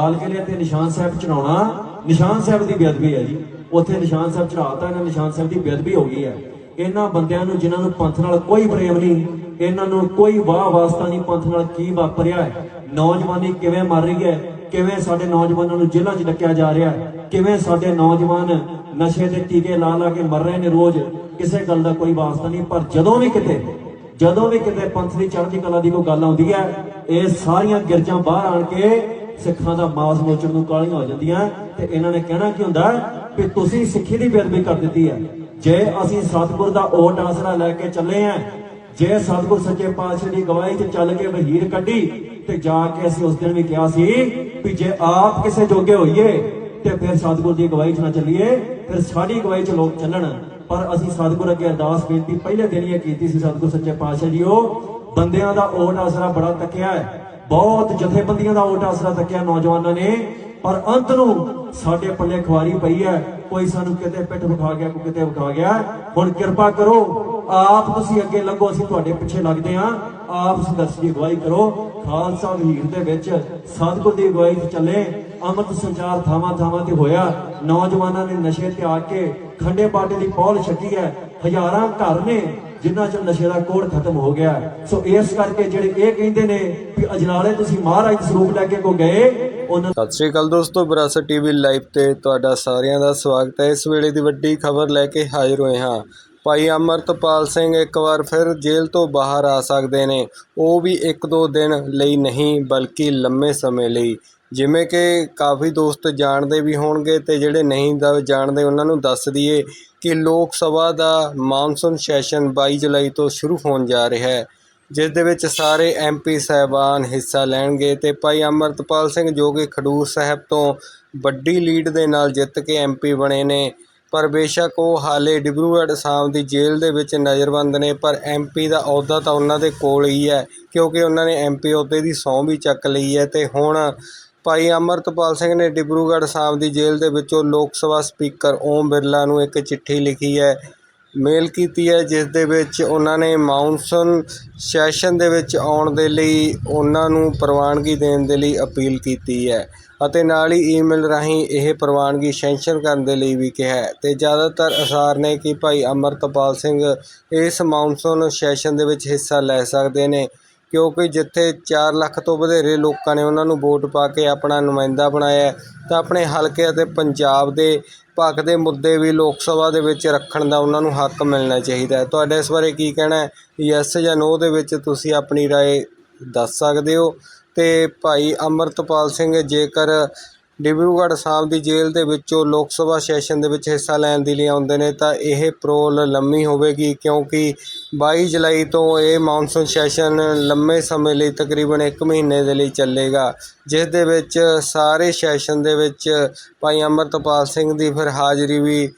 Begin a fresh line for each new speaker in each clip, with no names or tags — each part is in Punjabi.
ਲਾਲ ਕਿਲੇ ਤੇ ਨਿਸ਼ਾਨ ਸਾਹਿਬ ਚੜਾਉਣਾ ਨਿਸ਼ਾਨ ਸਾਹਿਬ ਦੀ ਬੇਅਦਬੀ ਹੈ ਜੀ। ਉੱਥੇ ਨਿਸ਼ਾਨ ਸਾਹਿਬ ਚੜਾਤਾ ਇਹਨਾਂ ਨਿਸ਼ਾਨ ਸਾਹਿਬ ਦੀ ਬੇਅਦਬੀ ਹੋ ਗਈ ਹੈ। ਇਹਨਾਂ ਬੰਦਿਆਂ ਨੂੰ, ਜਿਨ੍ਹਾਂ ਨੂੰ ਪੰਥ ਨਾਲ ਕੋਈ ਪ੍ਰੇਮ ਨਹੀਂ, ਇਹਨਾਂ ਨੂੰ ਕੋਈ ਵਾਹ ਵਾਸਤਾ ਨਹੀਂ, ਪੰਥ ਨਾਲ ਕੀ ਵਾਪਰਿਆ ਹੈ? ਨੌਜਵਾਨੀ ਕਿਵੇਂ ਮਰ ਰਹੀ ਹੈ? ਕਿਵੇਂ ਸਾਡੇ ਨੌਜਵਾਨਾਂ ਨੂੰ ਜੇਲ੍ਹਾਂ 'ਚ ਡੱਕਿਆ ਜਾ ਰਿਹਾ ਹੈ? ਕਿਵੇਂ ਸਾਡੇ ਨੌਜਵਾਨ ਨਸ਼ੇ ਦੇ ਟੀਕੇ ਲਾ ਲਾ ਕੇ ਮਰ ਰਹੇ ਨੇ ਰੋਜ਼? ਕਿਸੇ ਗੱਲ ਦਾ ਕੋਈ ਵਾਸਤਾ ਨਹੀਂ। ਪਰ ਜਦੋਂ ਵੀ ਕਿਤੇ, ਜਦੋਂ ਵੀ ਕਿਤੇ ਪੰਥ ਦੀ ਚੜ੍ਹਦੀ ਕਲਾ ਦੀ ਕੋਈ ਗੱਲ ਆਉਂਦੀ ਹੈ, ਇਹ ਸਾਰੀਆਂ ਗਿਰਜਾਂ ਬਾਹਰ ਆਣ ਕੇ ਸਿੱਖਾਂ ਦਾ ਮਾਸ ਮੋਚਣ ਨੂੰ ਕਾਲੀਆਂ ਹੋ ਜਾਂਦੀਆਂ ਤੇ ਇਹਨਾਂ ਨੇ ਕਹਿਣਾ ਕੀ ਹੁੰਦਾ ਕਿ ਤੁਸੀਂ ਸਿੱਖੀ ਦੀ ਬੇਅਦਬੀ ਕਰ ਦਿੱਤੀ ਹੈ। ਜੇ ਅਸੀਂ ਸਤਿਗੁਰ ਦਾ ਓਟ ਆਸਰਾ ਲੈ ਕੇ ਚੱਲੇ ਆਂ ਜੇ ਸਤਿਗੁਰ ਸੱਚੇ ਪਾਤਸ਼ਾਹ ਦੀ ਗਵਾਹੀ ਤੇ ਚੱਲ ਕੇ ਵਹੀਰ ਕੱਢੀ, ਤੇ ਜਾ ਕੇ ਅਸੀਂ ਉਸ ਦਿਨ ਵੀ ਕਿਹਾ ਸੀ ਵੀ ਜੇ ਆਪ ਕਿਸੇ ਜੋਗੇ ਹੋਈਏ, ਤੇ ਫਿਰ ਸਤਿਗੁਰ ਦੀ ਗਵਾਹੀ 'ਚ ਨਾ ਚੱਲੀਏ, ਫਿਰ ਸਾਡੀ ਗਵਾਹੀ 'ਚ ਲੋਕ ਚੱਲਣ। ਪਰ ਅਸੀਂ ਸਤਿਗੁਰ ਅੱਗੇ ਅਰਦਾਸ ਬੇਨਤੀ ਪਹਿਲੇ ਦਿਨ ਹੀ ਕੀਤੀ ਸੀ, ਸਤਿਗੁਰ ਸੱਚੇ ਪਾਤਸ਼ਾਹ ਜੀ ਉਹ ਬੰਦਿਆਂ ਦਾ ਓਟ ਆਸਰਾ ਬੜਾ ਤੱਕਿਆ ਹੈ। ਬਹੁਤ ਜਥੇਬੰਦੀਆਂ ਦਾ ਓਟ ਆਸਰਾ ਤੱਕਿਆ ਨੌਜਵਾਨਾਂ ਨੇ, ਪਰ ਅੰਤ ਨੂੰ ਸਾਡੇ ਪੱਲੇ ਖਵਾਰੀ ਪਈ ਹੈ। ਕੋਈ ਸਾਨੂੰ ਕਿਤੇ ਪਿੱਠ ਵਿਖਾ ਗਿਆ, ਕੋਈ ਕਿਤੇ ਵਿਖਾ ਗਿਆ। ਹੁਣ ਕਿਰਪਾ ਕਰੋ, ਆਪ ਤੁਸੀਂ ਅੱਗੇ ਲੰਘੋ, ਅਸੀਂ ਤੁਹਾਡੇ ਪਿੱਛੇ ਲੱਗਦੇ ਹਾਂ। ਆਪ ਸੰਘਰਸ਼ ਦੀ ਅਗਵਾਈ ਕਰੋ। ਖਾਲਸਾ ਵੀਰ ਦੇ ਵਿੱਚ ਸਤਿਗੁਰ ਦੀ ਅਗਵਾਈ 'ਚ ਚੱਲੇ। ਅੰਮ੍ਰਿਤ ਸੰਚਾਰ ਥਾਵਾਂ ਥਾਵਾਂ ਤੇ ਹੋਇਆ। ਨੌਜਵਾਨਾਂ ਨੇ ਨਸ਼ੇ ਤਿਆਗ ਕੇ ਖੰਡੇ ਬਾਟੇ ਦੀ ਪੌਲ ਛੱਡੀ ਹੈ। ਹਜ਼ਾਰਾਂ ਘਰ ਨੇ ਜਿਨ੍ਹਾਂ ਚ ਨਸ਼ੇ ਦਾ ਕੋੜ ਖਤਮ ਹੋ ਗਿਆ ਸੋ ਇਸ ਕਰਕੇ ਜਿਹੜੇ ਇਹ ਕਹਿੰਦੇ ਨੇ ਵੀ ਅਜਨਾਲੇ ਤੁਸੀਂ ਮਹਾਰਾਜ ਦੇ ਸਰੂਪ ਲੈ ਕੇ ਕੋ ਗਏ, ਉਹਨਾਂ
ਸਤਿ ਸ਼੍ਰੀ ਅਕਾਲ ਦੋਸਤੋ, ਵਿਰਾਸਤ ਟੀਵੀ ਲਾਈਵ ਤੇ ਤੁਹਾਡਾ ਸਾਰਿਆਂ ਦਾ ਸਵਾਗਤ ਹੈ। ਇਸ ਵੇਲੇ ਦੀ ਵੱਡੀ ਖਬਰ ਲੈ ਕੇ ਹਾਜ਼ਰ ਹੋਏ ਹਾਂ। ਭਾਈ ਅਮਰਤਪਾਲ ਸਿੰਘ ਇੱਕ ਵਾਰ ਫਿਰ ਜੇਲ੍ਹ ਤੋਂ ਬਾਹਰ ਆ ਸਕਦੇ ਨੇ। ਉਹ ਵੀ ਇੱਕ ਦੋ ਦਿਨ ਲਈ ਨਹੀਂ, ਬਲਕਿ ਲੰਮੇ ਸਮੇਂ ਲਈ। ਜਿਵੇਂ ਕਿ ਕਾਫੀ ਦੋਸਤ ਜਾਣਦੇ ਵੀ ਹੋਣਗੇ ਅਤੇ ਜਿਹੜੇ ਨਹੀਂ ਦਾ ਜਾਣਦੇ ਉਹਨਾਂ ਨੂੰ ਦੱਸ ਦਈਏ ਕਿ ਲੋਕ ਸਭਾ ਦਾ ਮਾਨਸੂਨ ਸੈਸ਼ਨ ਬਾਈ ਜੁਲਾਈ ਤੋਂ ਸ਼ੁਰੂ ਹੋਣ ਜਾ ਰਿਹਾ ਹੈ, ਜਿਸ ਦੇ ਵਿੱਚ ਸਾਰੇ ਐਮਪੀ ਸਾਹਿਬਾਨ ਹਿੱਸਾ ਲੈਣਗੇ ਅਤੇ ਭਾਈ ਅਮਰਤਪਾਲ ਸਿੰਘ ਜੋ ਕਿ ਖਡੂਰ ਸਾਹਿਬ ਤੋਂ ਵੱਡੀ ਲੀਡ ਦੇ ਨਾਲ ਜਿੱਤ ਕੇ ਐਮਪੀ ਬਣੇ ਨੇ। ਪਰ ਬੇਸ਼ੱਕ ਉਹ ਹਾਲੇ ਡਿਬਰੂਗੜ੍ਹ ਅਸਾਮ ਦੀ ਜੇਲ੍ਹ ਦੇ ਵਿੱਚ ਨਜ਼ਰਬੰਦ ਨੇ, ਪਰ ਐਮਪੀ ਦਾ ਅਹੁਦਾ ਤਾਂ ਉਹਨਾਂ ਦੇ ਕੋਲ ਹੀ ਹੈ, ਕਿਉਂਕਿ ਉਹਨਾਂ ਨੇ ਐਮਪੀ ਅਹੁਦੇ ਦੀ ਸਹੁੰ ਵੀ ਚੱਕ ਲਈ ਹੈ ਅਤੇ ਹੁਣ ਭਾਈ ਅਮਰਤਪਾਲ ਸਿੰਘ ਨੇ ਡਿਬਰੂਗੜ੍ਹ ਸਾਹਿਬ ਦੀ ਜੇਲ੍ਹ ਦੇ ਵਿੱਚੋਂ ਲੋਕ ਸਭਾ ਸਪੀਕਰ ਓਮ ਬਿਰਲਾ ਨੂੰ ਇੱਕ ਚਿੱਠੀ ਲਿਖੀ ਹੈ। ਮੇਲ ਕੀਤੀ ਹੈ, ਜਿਸ ਦੇ ਵਿੱਚ ਉਹਨਾਂ ਨੇ ਮਾਨਸੂਨ ਸੈਸ਼ਨ ਦੇ ਵਿੱਚ ਆਉਣ ਦੇ ਲਈ ਉਹਨਾਂ ਨੂੰ ਪ੍ਰਵਾਨਗੀ ਦੇਣ ਦੇ ਲਈ ਅਪੀਲ ਕੀਤੀ ਹੈ ਅਤੇ ਨਾਲ ਹੀ ਈਮੇਲ ਰਾਹੀਂ ਇਹ ਪ੍ਰਵਾਨਗੀ ਸੈਂਕਸ਼ਨ ਕਰਨ ਦੇ ਲਈ ਵੀ ਕਿਹਾ ਹੈ। ਤੇ ਜ਼ਿਆਦਾਤਰ ਅਸਾਰ ਨੇ ਕਿ ਭਾਈ ਅਮਰਤਪਾਲ ਸਿੰਘ ਇਸ ਮਾਨਸੂਨ ਸੈਸ਼ਨ ਦੇ ਵਿੱਚ ਹਿੱਸਾ ਲੈ ਸਕਦੇ ਨੇ। ਕਿਉਂਕਿ ਜਿੱਥੇ 4 ਲੱਖ ਤੋਂ ਵਧੇਰੇ ਲੋਕਾਂ ਨੇ ਉਹਨਾਂ ਨੂੰ ਵੋਟ ਪਾ ਕੇ ਆਪਣਾ ਨੁਮਾਇੰਦਾ ਬਣਾਇਆ ਹੈ, ਤਾਂ ਆਪਣੇ ਹਲਕੇ ਅਤੇ ਪੰਜਾਬ ਦੇ ਪੱਖ ਦੇ ਮੁੱਦੇ ਵੀ ਲੋਕ ਸਭਾ ਦੇ ਵਿੱਚ ਰੱਖਣ ਦਾ ਉਹਨਾਂ ਨੂੰ ਹੱਕ ਮਿਲਣਾ ਚਾਹੀਦਾ ਹੈ ਤੁਹਾਡੇ ਇਸ ਬਾਰੇ ਕੀ ਕਹਿਣਾ ਹੈ ਯੈਸ ਜਾਂ ਨੋ ਦੇ ਵਿੱਚ ਤੁਸੀਂ ਆਪਣੀ رائے ਦੱਸ ਸਕਦੇ ਹੋ ਤੇ ਭਾਈ ਅਮਰਤਪਾਲ ਸਿੰਘ ਜੇਕਰ ਡਿਬਰੂਗੜ੍ਹ ਸਾਹਿਬ ਦੀ ਜੇਲ੍ਹ ਦੇ ਵਿੱਚੋਂ ਲੋਕ ਸਭਾ ਸੈਸ਼ਨ ਦੇ ਵਿੱਚ ਹਿੱਸਾ ਲੈਣ ਦੇ ਲਈ ਆਉਂਦੇ ਨੇ, ਤਾਂ ਇਹ ਪਰੋਲ ਲੰਮੀ ਹੋਵੇਗੀ ਕਿਉਂਕਿ ਬਾਈ ਜੁਲਾਈ ਤੋਂ ਇਹ ਮੌਨਸੂਨ ਸੈਸ਼ਨ ਲੰਮੇ ਸਮੇਂ ਲਈ ਤਕਰੀਬਨ 1 ਮਹੀਨੇ ਦੇ ਲਈ ਚੱਲੇਗਾ, ਜਿਸ ਦੇ ਵਿੱਚ ਸਾਰੇ ਸੈਸ਼ਨ ਦੇ ਵਿੱਚ ਭਾਈ ਅਮਰਤਪਾਲ ਸਿੰਘ ਦੀ ਫਿਰ ਹਾਜ਼ਰੀ ਵੀ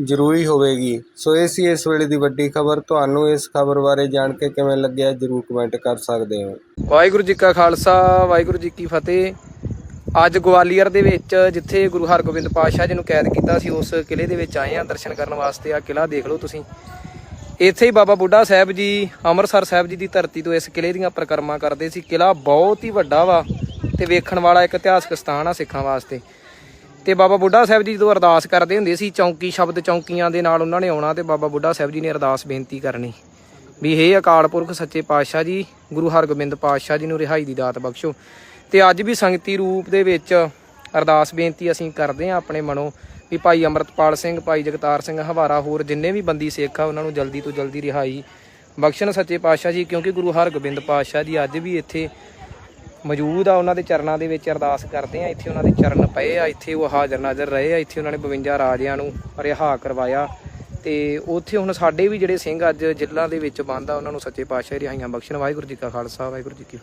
ਜ਼ਰੂਰੀ ਹੋਵੇਗੀ। ਸੋ ਇਹ ਸੀ ਇਸ ਵੇਲੇ ਦੀ ਵੱਡੀ ਖਬਰ, ਤੁਹਾਨੂੰ ਇਸ ਖਬਰ ਬਾਰੇ ਜਾਣ ਕੇ ਕਿਵੇਂ ਲੱਗਿਆ ਜਰੂਰ ਕਮੈਂਟ ਕਰ ਸਕਦੇ ਹੋ।
ਵਾਹਿਗੁਰੂ ਜੀ ਕਾ ਖਾਲਸਾ, ਵਾਹਿਗੁਰੂ ਜੀ ਕੀ ਫਤਿਹ। ਅੱਜ ਗਵਾਲੀਅਰ ਦੇ ਵਿੱਚ ਜਿੱਥੇ ਗੁਰੂ ਹਰਗੋਬਿੰਦ ਪਾਤਸ਼ਾਹ ਜੀ ਨੂੰ ਕੈਦ ਕੀਤਾ ਸੀ, ਉਸ ਕਿਲੇ ਦੇ ਵਿੱਚ ਆਏ ਆ ਦਰਸ਼ਨ ਕਰਨ ਵਾਸਤੇ। ਆ ਕਿਲਾ ਦੇਖ ਲਓ ਤੁਸੀਂ। ਇੱਥੇ ਹੀ ਬਾਬਾ ਬੁੱਢਾ ਸਾਹਿਬ ਜੀ, ਅੰਮ੍ਰਿਤਸਰ ਸਾਹਿਬ ਜੀ ਦੀ ਧਰਤੀ ਤੋਂ ਇਸ ਕਿਲੇ ਦੀਆਂ ਪਰਿਕਰਮਾ ਕਰਦੇ ਸੀ। ਕਿਲਾ ਬਹੁਤ ਹੀ ਵੱਡਾ ਵਾ ਤੇ ਵੇਖਣ ਵਾਲਾ ਇੱਕ ਇਤਿਹਾਸਕ ਸਥਾਨ ਆ ਸਿੱਖਾਂ ਵਾਸਤੇ। ਤੇ ਬਾਬਾ ਬੁੱਢਾ ਸਾਹਿਬ ਜੀ ਜਦੋਂ ਅਰਦਾਸ ਕਰਦੇ ਹੁੰਦੇ ਸੀ, ਚੌਂਕੀ ਸ਼ਬਦ ਚੌਂਕੀਆਂ ਦੇ ਨਾਲ ਉਹਨਾਂ ਨੇ ਆਉਣਾ ਤੇ ਬਾਬਾ ਬੁੱਢਾ ਸਾਹਿਬ ਜੀ ਨੇ ਅਰਦਾਸ ਬੇਨਤੀ ਕਰਨੀ ਵੀ ਹੇ ਅਕਾਲ ਪੁਰਖ ਸੱਚੇ ਪਾਤਸ਼ਾਹ ਜੀ, ਗੁਰੂ ਹਰਗੋਬਿੰਦ ਪਾਤਸ਼ਾਹ ਜੀ ਨੂੰ ਰਿਹਾਈ ਦੀ ਦਾਤ ਬਖਸ਼ੋ। ਤੇ ਅੱਜ ਵੀ ਸੰਗਤੀ ਰੂਪ ਦੇ ਵਿੱਚ ਅਰਦਾਸ ਬੇਨਤੀ ਅਸੀਂ ਕਰਦੇ ਹਾਂ ਆਪਣੇ ਮਨੋਂ ਵੀ ਭਾਈ ਅਮਰਤਪਾਲ ਸਿੰਘ, ਭਾਈ ਜਗਤਾਰ ਸਿੰਘ ਹਵਾਰਾ ਹੋਰ ਜਿੰਨੇ ਵੀ ਬੰਦੀ ਸਿੱਖ ਆ, ਉਹਨਾਂ ਨੂੰ ਜਲਦੀ ਤੋਂ ਜਲਦੀ ਰਿਹਾਈ ਬਖਸ਼ਣ ਸੱਚੇ ਪਾਤਸ਼ਾਹ ਜੀ, ਕਿਉਂਕਿ ਗੁਰੂ ਹਰਗੋਬਿੰਦ ਪਾਤਸ਼ਾਹ ਜੀ ਅੱਜ ਵੀ ਇੱਥੇ ਮੌਜੂਦ ਆ, ਉਹਨਾਂ ਦੇ ਚਰਨਾਂ ਦੇ ਵਿੱਚ ਅਰਦਾਸ ਕਰਦੇ ਆ, ਇੱਥੇ ਉਹਨਾਂ ਦੇ ਚਰਨ ਪਏ ਆ, ਇੱਥੇ ਉਹ ਹਾਜ਼ਰ ਨਾਜ਼ਰ ਰਹੇ ਆ, ਇੱਥੇ ਉਹਨਾਂ ਨੇ 52 ਰਾਜਿਆਂ ਨੂੰ ਰਿਹਾ ਕਰਵਾਇਆ ਤੇ ਉੱਥੇ ਹੁਣ ਸਾਡੇ ਵੀ ਜਿਹੜੇ ਸਿੰਘ ਅੱਜ ਜ਼ਿਲ੍ਹਾ ਦੇ ਵਿੱਚ ਬੰਦ ਆ, ਉਹਨਾਂ ਨੂੰ ਸੱਚੇ ਪਾਤਸ਼ਾਹ ਰਿਹਾਈਆਂ ਬਖਸ਼ਣ। ਵਾਹਿਗੁਰੂ ਜੀ ਕਾ ਖਾਲਸਾ, ਵਾਹਿਗੁਰੂ ਜੀ ਕੀ ਫਤਿਹ।